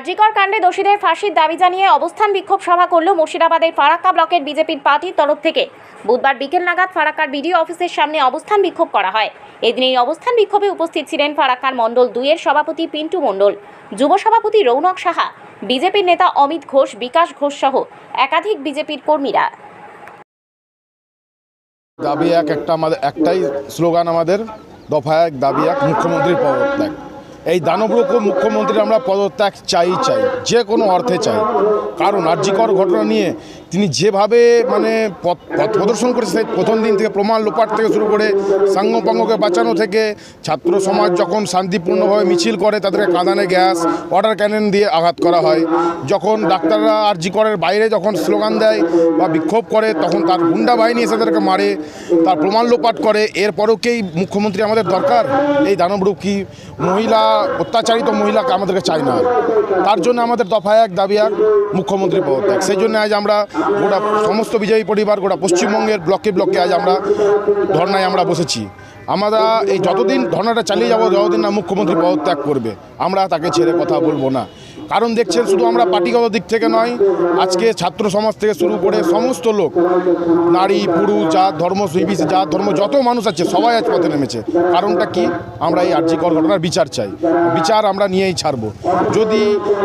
আরজিকর কাণ্ডে দোষীদের ফাঁসির দাবি জানিয়ে অবস্থান বিক্ষোভ সভা করল মুর্শিদাবাদের ফারাক্কা ব্লকের বিজেপির পার্টির তরফ থেকে। বুধবার বিকেল নাগাদ ফারাক্কার বিডিও অফিসের সামনে অবস্থান বিক্ষোভ করা হয়। এদিন এই অবস্থান বিক্ষোভে উপস্থিত ছিলেন ফারাক্কার মণ্ডল দুইয়ের সভাপতি পিন্টু মণ্ডল, যুব সভাপতি রৌনক সাহা, বিজেপির নেতা অমিত ঘোষ, বিকাশ ঘোষ সহ একাধিক বিজেপির কর্মীরা। দাবি এক, একটা আমাদের, একটাই স্লোগান আমাদের, দফা এক, দাবি এক, মুখ্যমন্ত্রীর পদত্যাগ। এই দানবরূপ মুখ্যমন্ত্রী আমরা পদত্যাগ চাই চাই, যে কোনো অর্থে চাই। কারণ আর্যিকর ঘটনা নিয়ে তিনি যেভাবে মানে পথ প্রদর্শন করেছে প্রথম দিন থেকে প্রমাণ লোপাট থেকে শুরু করে সাঙ্গপাঙ্গকে বাঁচানো থেকে ছাত্র সমাজ যখন শান্তিপূর্ণভাবে মিছিল করে, তাদেরকে কাঁদানে গ্যাস, ওয়াটার ক্যানন দিয়ে আঘাত করা হয়। যখন ডাক্তাররা আরজিকরের বাইরে যখন স্লোগান দেয় বা বিক্ষোভ করে, তখন তার গুন্ডা বাহিনী এসে তাদেরকে মারে, তার প্রমাণ লোপাট করে। এরপরেও কি মুখ্যমন্ত্রী আমাদের দরকার? এই দানবরূপ কি মহিলা অত্যাচারিত মহিলাকে আমাদেরকে চাই না। তার জন্য আমাদের দফা এক, দাবি এক, মুখ্যমন্ত্রী পদত্যাগ। সেই জন্য আজ আমরা গোটা সমস্ত বিজয়ী পরিবার, গোটা পশ্চিমবঙ্গের ব্লকে ব্লকে আজ আমরা ধর্নায় আমরা বসেছি। আমরা এই যতদিন ধর্নাটা চালিয়ে যাব, যতদিন না মুখ্যমন্ত্রী পদত্যাগ করবে, আমরা তাকে ছেড়ে কথা বলব না। কারণ দেখছেন শুধু আমরা পার্টিগত দিক থেকে নয়, আজকে ছাত্র সমাজ থেকে শুরু করে সমস্ত লোক, নারী, পুরুষ, জাত, ধর্ম নির্বিশেষে জাত, ধর্ম, যত মানুষ আছে, সবাই আজ পথে নেমেছে। কারণটা কি? আমরা এই আর্যিকর ঘটনার বিচার চাই। বিচার আমরা নিয়েই ছাড়বো। যদি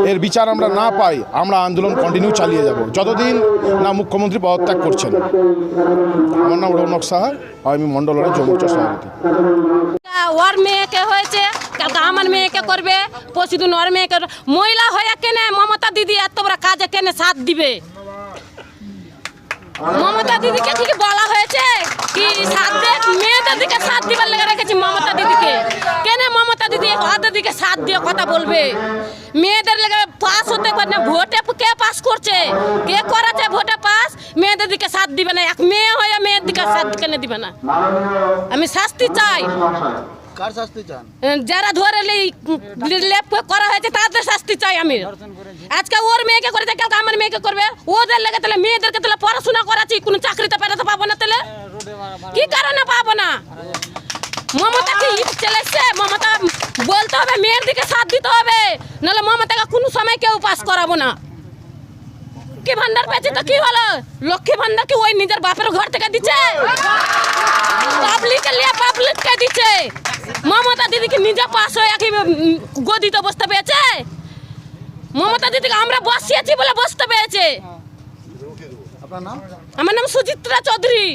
এর বিচার আমরা না পাই, আমরা আন্দোলন কন্টিনিউ চালিয়ে যাব। যতদিন না মুখ্যমন্ত্রী পদত্যাগ করছেন। আমার নাম রৌনক সাহা আমি মণ্ডলের যৌমোর্চার সভাপতি। হয়েছে? মেয়েকে করবে? পরশুদিন ওর মেয়েকে মহিলা হয়ে কেনে মমতা দিদি এত বড় কাজে কেনে সাথ দিবে? মমতা দিদিকে ঠিক বলা হয়েছে? কি সাথ দে? মেয়েদের দিকে সাথ দিবার লেগে রেখেছি মমতা দিদিকে। কেন মমতা দিদি ওদের দিকে সাথ দিয়ে কথা বলবে? মেয়েদের লেগে পাস হতে পারে না, ভোটে কে পাস করছে? কে করাছে ভোটে পাস? মেয়েদের দিকে সাথ দিবে না। এক মেয়ে হয়ে মেয়ের দিকে সাথ কেন দিবে না। আমি শাস্তি চাই। কার শাস্তি চান? যারা ধরে লে- লেপ করা হয়েছে তাদের শাস্তি চাই আমি। আজকে ওর মেয়েকে করেছে কালকে আমার মেয়েকে করবে। ওদের লেগে তাহলে মেয়েদেরকে তাহলে পড়াশোনা করাচ্ছি কোনো চাকরিতে পেরাতে পাবো না তাহলে। কি কারণে পাবো না? মমতা কি চলেছে মমতা বলতে হবে মেয়ের দিকে সাথ দিতে হবে। নাহলে মমতাকে কোনো সময় কেউ পাস করাবো না। লক্ষ্মী ভান্ডার পেয়েছে তো কি হলো? লক্ষ্মী ভান্ডার কি ওই নিজের বাপের ঘর থেকে দিচ্ছে? পাবলিক লিয়ে পাবলিককে দিচ্ছে। মমতা দিদিকে নিজে পাশ হয়ে কি গদিতে বসতে পেয়েছে? মমতা দিদিকে আমরা বসিয়েছি বলে বসতে পেয়েছে। আপনার নাম? আমার নাম সুচিত্রা চৌধুরী।